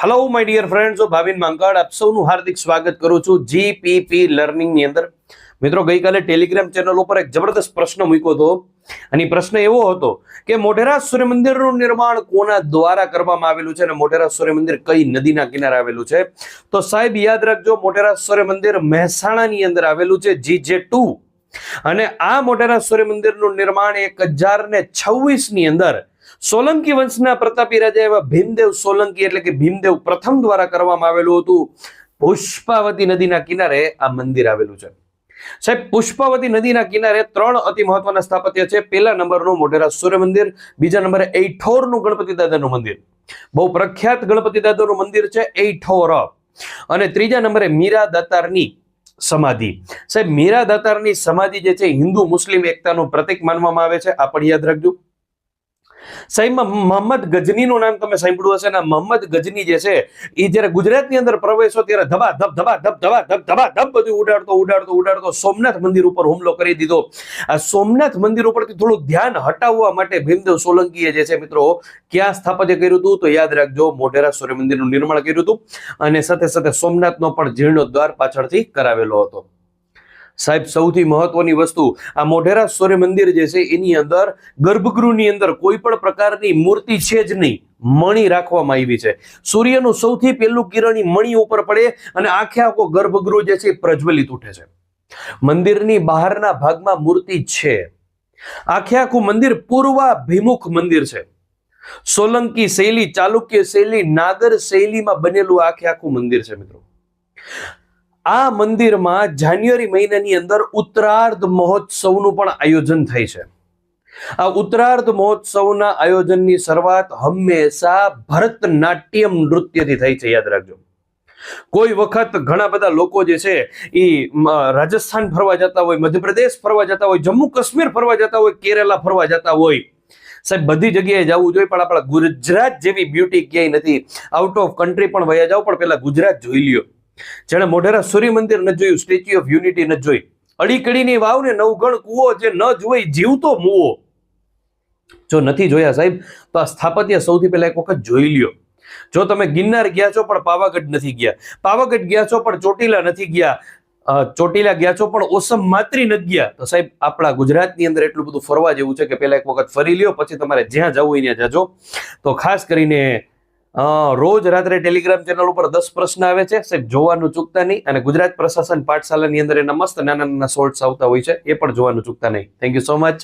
Hello my dear friends હું ભાવિન માંકડ આપ સૌનું હાર્દિક સ્વાગત કરું છું જીપીપી લર્નિંગની અંદર. મિત્રો, ગઈકાલે ટેલિગ્રામ ચેનલ ઉપર એક જબરદસ્ત પ્રશ્ન મૂક્યો હતો. અને પ્રશ્ન એવો હતો કે મોઢેરા સૂર્ય મંદિરનું નિર્માણ કોના દ્વારા કરવામાં આવેલું છે અને મોઢેરા સૂર્ય મંદિર કઈ નદીના કિનારે આવેલું છે? તો સાહેબ, યાદ રાખજો, મોઢેરા સૂર્ય મંદિર મહેસાણાની અંદર આવેલું છે જી જે ટુ અને આ મોઢેરા સૂર્ય મંદિરનું નિર્માણ એક હજાર ને છવ્વીસની અંદર સોલંકી વંશના પ્રતાપી રાજા એવા ભીમદેવ સોલંકી એટલે કે ભીમદેવ પ્રથમ દ્વારા કરવામાં આવેલું હતું. પુષ્પાવતી નદીના કિનારે આ મંદિર આવેલું છે. સાહેબ, પુષ્પાવતી નદીના કિનારે ત્રણ અતિ મહત્વના સ્થાપત્ય છે. પહેલા નંબરનું મોઢેરા સૂર્ય મંદિર, બીજા નંબરે એઠોરનું ગણપતિ દાદાનું મંદિર. બહુ પ્રખ્યાત ગણપતિ દાદાનું મંદિર છે એઠોર અને ત્રીજા નંબરે મીરા દાતારની સમાધિ. સાહેબ, મીરા દાતારની સમાધિ જે છે હિન્દુ મુસ્લિમ એકતાનું પ્રતીક માનવામાં આવે છે. આ પણ યાદ રાખજો. સાહેબ મોહમ્મદ ગજનીનું નામ તમે સાંભળ્યું હશે ને મોહમ્મદ ગજની જે છે એ જ્યારે ગુજરાતની અંદર પ્રવેશો ત્યારે ધબા, ધબ ધબા ધબ ધબા ધબ ધબા, ધબ બધું ઉડાડતો ઉડાડતો ઉડાડતો સોમનાથ મંદિર ઉપર હુમલો કરી દીધો. આ સોમનાથ મંદિર ઉપરથી થોડું ધ્યાન હટાવવા માટે ભીમદેવ સોલંકીએ જે છે મિત્રો, ક્યાં સ્થાપત્ય કર્યું હતું? તો યાદ રાખજો, મોઢેરા સૂર્ય મંદિરનું નિર્માણ કર્યું હતું અને સાથે સાથે સોમનાથનો પણ જીર્ણોદ્વાર પાછળથી કરાવેલો હતો. સાહેબ, સૌથી મહત્વની વસ્તુ, આ મોઢેરા સૂર્ય મંદિર જે છે, એની અંદર ગર્ભગૃહની અંદર કોઈ પણ પ્રકારની મૂર્તિ છે જ નહીં, મણી રાખવામાં આવી છે. સૂર્યનું સૌથી પહેલું કિરણ મણી ઉપર પડે અને આખે આખો ગર્ભગૃહ જે છે પ્રજ્વલિત ઉઠે છે. મંદિરની બહારના ભાગમાં મૂર્તિ છે. આખે આખું મંદિર પૂર્વાભિમુખ મંદિર છે. સોલંકી શૈલી, ચાલુક્ય શૈલી, નાગર શૈલીમાં બનેલું આખે આખું મંદિર છે, મિત્રો. આ મંદિરમાં જાન્યુઆરી મહિનાની અંદર ઉત્તરાર્ધ મહોત્સવનું પણ આયોજન થાય છે. આ ઉત્તરાર્ધ મહોત્સવના આયોજનની શરૂઆત હંમેશા ભરતનાટ્યમ નૃત્યથી થઈ છે, યાદ રાખજો. કોઈ વખત ઘણા બધા લોકો જે છે એ રાજસ્થાન ફરવા જતા હોય, મધ્યપ્રદેશ ફરવા જતા હોય, જમ્મુ કાશ્મીર ફરવા જતા હોય, કેરેલા ફરવા જતા હોય. સાહેબ, બધી જગ્યાએ જવું જોઈએ, પણ આપણા ગુજરાત જેવી બ્યુટી ક્યાંય નથી. આઉટ ઓફ કન્ટ્રી પણ વયા જાવ પણ પેલા ગુજરાત જોઈ લ્યો. જેણે મોઢેરા સૂર્ય મંદિર ન જોયું સ્ટેચ્યુ ઓફ યુનિટી ન જોઈ. અડીકડીની વાવ ને નવગણ કુવો જે ન જોઈ જીવતો મુવો. જો નથી જોયા સાહેબ, તો આ સ્થાપત્ય સૌથી પહેલા એક વખત જોઈ લ્યો. જો તમે ગિરનાર ગયા છો પણ પાવાગઢ નથી ગયા, પાવાગઢ ગયા છો પણ ચોટીલા નથી ગયા ચોટીલા ગયા છો પણ ઓસમ માત્રી નથી ગયા, તો સાહેબ આપણા ગુજરાતની અંદર એટલું બધું ફરવા જેવું છે કે પહેલા એક વખત ફરી લ્યો, પછી તમારે જ્યાં જવું હોય ત્યાં જાજો. તો ખાસ કરીને રોજ રાત્રે ટેલિગ્રામ ચેનલ ઉપર દસ પ્રશ્ન આવે છે. સાહેબ, જોવાનું ચૂકતા નહીં અને ગુજરાત પ્રશાસન પાઠશાલાની અંદર એના મસ્ત નાના નાના શોર્ટ્સ આવતા હોય છે. એ પણ જોવાનું ચૂકતા નહીં. Thank you so much